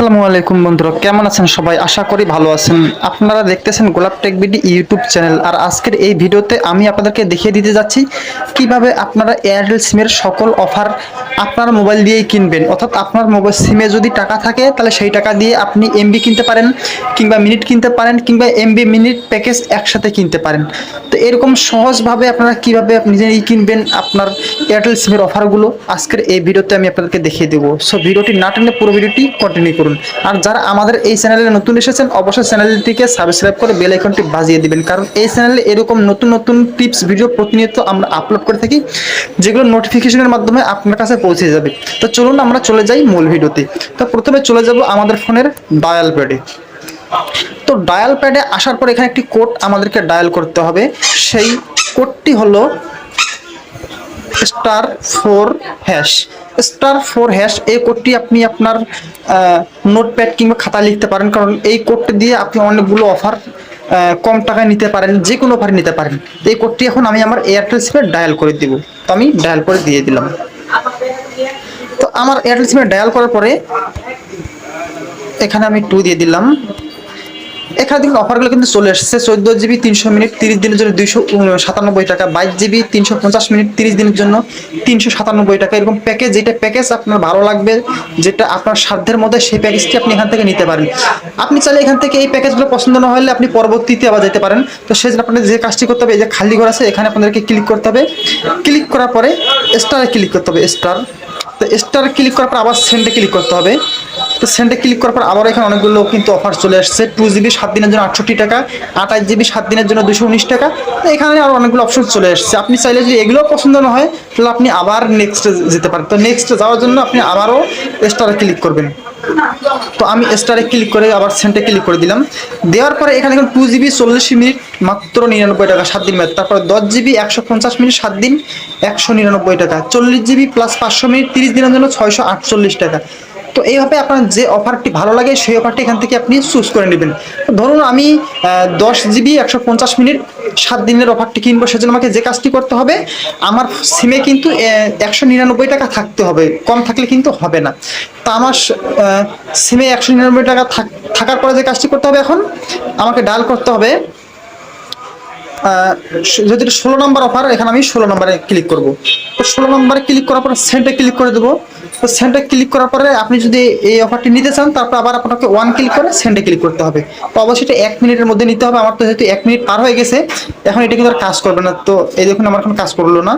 আসসালামু আলাইকুম বন্ধুরা, কেমন আছেন সবাই? আশা করি ভালো আছেন। আপনারা দেখতেছেন Golap tech BD YouTube channel. আর আজকের এই ভিডিওতে আমি আপনাদেরকে দেখিয়ে দিতে যাচ্ছি কীভাবে আপনারা এয়ারটেল সিমের সকল অফার আপনার মোবাইল দিয়েই কিনবেন। অর্থাৎ আপনার মোবাইল সিমে যদি টাকা থাকে, তাহলে সেই টাকা দিয়ে আপনি এমবি কিনতে পারেন, কিংবা মিনিট কিনতে পারেন, কিংবা এমবি মিনিট প্যাকেজ একসাথে কিনতে পারেন। তো এরকম সহজভাবে আপনারা কীভাবে নিজেই কিনবেন আপনার এয়ারটেল সিমের অফারগুলো, আজকের এই ভিডিওতে আমি আপনাদেরকে দেখিয়ে দেবো। সো ভিডিওটি না টেনে পুরো ভিডিওটি কন্টিনিউ করুন। আর যারা আমাদের এই চ্যানেলে নতুন এসেছেন, অবশ্যই চ্যানেলটিকে সাবস্ক্রাইব করে বেল আইকনটি বাজিয়ে দিবেন। কারণ এই চ্যানেলে এরকম নতুন নতুন টিপস ভিডিও প্রতিনিয়ত আমরা আপলোড করে থাকি, যেগুলো নোটিফিকেশনের মাধ্যমে আপনার কাছে পৌঁছে যাবে। তো চলুন আমরা চলে যাই মূল ভিডিওতে। তো প্রথমে চলে যাব আমাদের ফোনের ডায়াল প্যাডে তো ডায়াল প্যাডে আসার পর এখানে একটি কোড আমাদেরকে ডায়াল করতে হবে। সেই কোডটি হলো star four hash star four hash এই কোডটি আপনি আপনার নোটপ্যাড কিংবা খাতা লিখতে পারেন। কারণ এই কোডটি দিয়ে আপনি অনেকগুলো অফার কম টাকায় নিতে পারেন যে কোনো অফার নিতে পারেন। এই কোডটি এখন আমি আমার এয়ারটেল সিমে ডায়াল করে দিব। তো আমি ডায়াল করে দিয়ে দিলাম। তো আমার এয়ারটেল সিমে ডায়াল করার পরে এখানে আমি টু দিয়ে দিলাম। এখানে দেখুন অফারগুলো কিন্তু চলে এসেছে। চোদ্দ জিবি, তিনশো মিনিট, তিরিশ দিনের জন্য দুইশো সাতানব্বই টাকা। বাইশ জিবি, তিনশো পঞ্চাশ মিনিট, তিরিশ দিনের জন্য তিনশো সাতানব্বই টাকা। এরকম প্যাকেজ যেটা প্যাকেজ আপনার ভালো লাগবে, যেটা আপনার সাধ্যের মধ্যে সেই প্যাকেজটি আপনি এখান থেকে নিতে পারেন। আপনি চাইলে এখান থেকে এই প্যাকেজগুলো পছন্দ না হলে আপনি পরবর্তীতে আবার যেতে পারেন। তো সেজন্য আপনাদের যে কাজটি করতে হবে, এই যে খালি ঘর আছে, এখানে আপনাদেরকে ক্লিক করতে হবে। ক্লিক করার পরে স্টারে ক্লিক করতে হবে স্টার তো স্টার ক্লিক করার পর আবার সেন্ডে ক্লিক করতে হবে। তো সেন্ডে ক্লিক করার পর আবার এখানে অনেকগুলো কিন্তু অফার চলে আসছে। টু জিবি সাত দিনের জন্য আটষট্টি টাকা, আঠাশ জিবি সাত দিনের জন্য দুশো উনিশ টাকা। তো এখানে আরও অনেকগুলো অপশন চলে আসছে। আপনি চাইলে যদি এগুলো পছন্দ না হয়, তাহলে আপনি আবার নেক্সটে যেতে পারেন। তো নেক্সটে যাওয়ার জন্য আপনি আবারও স্টারে ক্লিক করবেন। তো আমি স্টারে ক্লিক করে আবার সেন্টে ক্লিক করে দিলাম। দেওয়ার পরে এখানে এখন টু জিবি চল্লিশ মিনিট মাত্র নিরানব্বই টাকা, সাত দিন মেয়াদ তারপর দশ জিবি একশো পঞ্চাশ মিনিট, সাত দিন একশো নিরানব্বই টাকা। চল্লিশ জিবি প্লাস পাঁচশো মিনিট, তিরিশ দিনের জন্য ছয়শো আটচল্লিশ টাকা। তো এইভাবে আপনার যে অফারটি ভালো লাগে, সেই অফারটি এখান থেকে আপনি চুজ করে নেবেন। ধরুন আমি দশ জিবি একশো পঞ্চাশ মিনিট, সাত দিনের অফারটি কিনবো, সেজন্য আমাকে যে কাজটি করতে হবে, আমার সিমে কিন্তু একশো নিরানব্বই টাকা থাকতে হবে। কম থাকলে কিন্তু হবে না। তা আমার সিমে একশো নিরানব্বই টাকা থাকার পরে যে কাজটি করতে হবে এখন, আমাকে ডায়াল করতে হবে যদি ষোলো নম্বর অফার এখানে আমি ষোলো নম্বরে ক্লিক করব। তো ষোলো নম্বরে ক্লিক করার পরে সেন্টে ক্লিক করে দেবো। তো সেন্টে ক্লিক করার পরে আপনি যদি এই অফারটি নিতে চান, তারপর আবার আপনাকে ওয়ান ক্লিক করে সেন্টে ক্লিক করতে হবে। তো অবশ্যই এটা এক মিনিটের মধ্যে নিতে হবে। আমার তো যেহেতু এক মিনিট পার হয়ে গেছে, এখন এটা কিন্তু আর কাজ করবে না। তো এই দেখুন, আমার এখন কাজ করল না।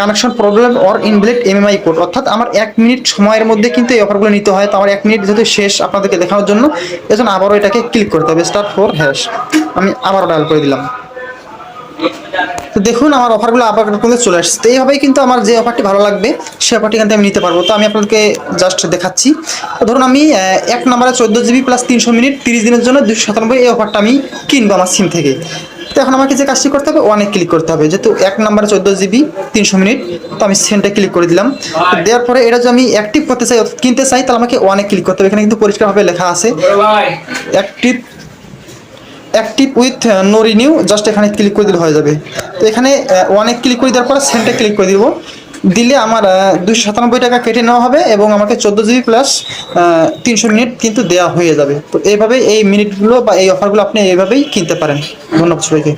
Connection problem or invalid MMI code অর্থাৎ আমার এক মিনিট সময়ের মধ্যে কিন্তু এই অফারগুলো নিতে হয়। তো আমার এক মিনিট যেহেতু শেষ আপনাদেরকে দেখানোর জন্য, এজন্য আবারও এটাকে ক্লিক করতে হবে। স্টার ফোর হ্যাশ আমি আবারও ডায়াল করে দিলাম। তো দেখুন আমার অফারগুলো আবার আপনাদের চলে আসছে। তো এইভাবেই কিন্তু আমার যে অফারটি ভালো লাগবে সে অফারটি কিন্তু আমি নিতে পারব। তো আমি আপনাদেরকে জাস্ট দেখাচ্ছি। ধরুন আমি এক নম্বরে চোদ্দ জিবি প্লাস তিনশো মিনিট তিরিশ দিনের জন্য দুশো সাতানব্বই এই অফারটা আমি কিনবো আমার সিম থেকে। তো এখন আমাকে যে কাজটি করতে হবে ওয়ানে ক্লিক করতে হবে। যেহেতু এক নম্বরে চোদ্দ জিবি তিনশো মিনিট তো আমি সেন্টে ক্লিক করে দিলাম। দেওয়ার পরে এটা যদি আমি অ্যাক্টিভ করতে চাই কিনতে চাই তাহলে আমাকে ওয়ানে ক্লিক করতে হবে। এখানে কিন্তু পরিষ্কারভাবে লেখা আছে। Active active with no renew just এখানে ক্লিক করে দিলে হয়ে যাবে। তো এখানে ওয়ানে ক্লিক করে দেওয়ার পর সেন্টে ক্লিক করে দিব। দিলে আমার দুশো সাতানব্বই টাকা কেটে নেওয়া হবে এবং আমাকে চোদ্দ জিবি প্লাস তিনশো মিনিট কিন্তু দেওয়া হয়ে যাবে। তো এইভাবে এই মিনিটগুলো বা এই অফারগুলো আপনি এইভাবেই কিনতে পারেন। ধন্যবাদ সবাইকে।